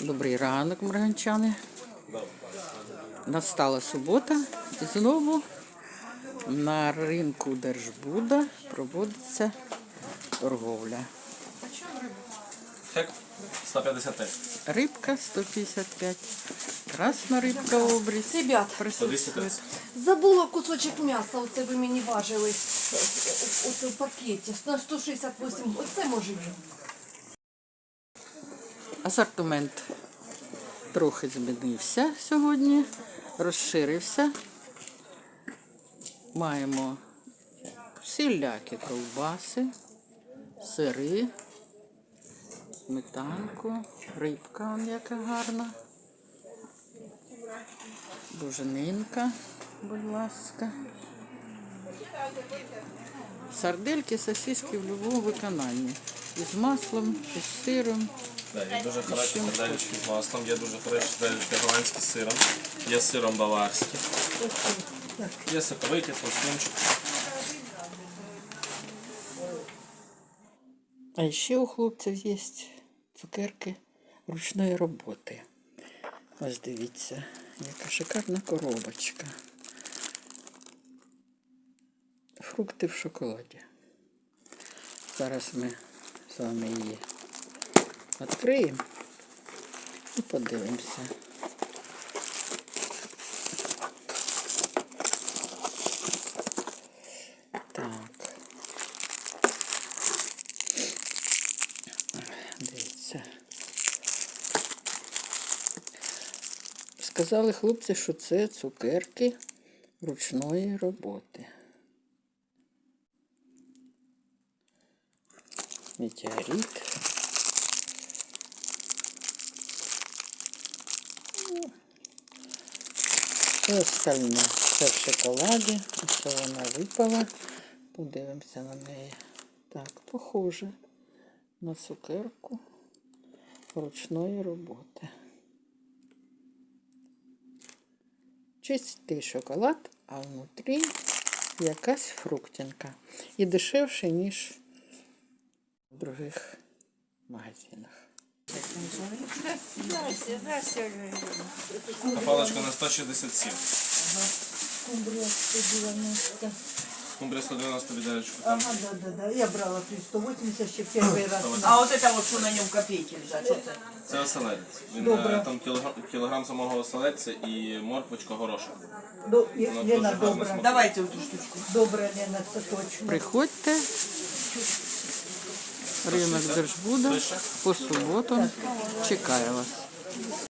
Добрий ранок, морганчани. Настала субота і знову на ринку Держбуда проводиться торговля. Хек 155. Рибка 155, красна рибка обріз. Ребят, присутствує. забула кусочок м'яса, оце ви мені важили. Оце в пакеті. На 168. Оце може він. Асортимент трохи змінився сьогодні, розширився. Маємо всілякі ковбаси, сири, сметанку, рибка яка гарна. Буженинка, будь ласка. Сардельки, сосиски в будь-якому виконанні. Із маслом, із сиром. Да, є дуже хороші сардельки з маслом, є дуже хороші сардельки голландські з сиром, є з сиром баварський. Є соковиті, толстунчик. А ще у хлопців є цукерки ручної роботи. Ось дивіться, яка шикарна коробочка. Фрукти в шоколаді. Зараз ми з вами її відкриємо і подивимося. Так. Дивіться. Сказали хлопці, що це цукерки ручної роботи. Метеорит. Все остальне. Все в шоколаді. Ось вона випала. Подивимося на неї. Так, похоже на цукерку ручної роботи. Чистий шоколад, а внутрі якась фруктинка. І дешевше, ніж других магазинах. А паличка на 167. Скумбрия 190. Скумбрія 190 відеречку. Ага, да, да, да. Я брала при 180 ще перший раз. А от это вот, що на ньому копейки лежать, що це? Це оселедець. Він Добре. е, там кілограм, кілограм самого оселедця і морквочка горошок. До, Воно Лена, дуже гарно смакує. Давайте оту штучку. Добра, Лена, це точно. Приходьте. Ринок Держбуда по суботу Чекаю вас.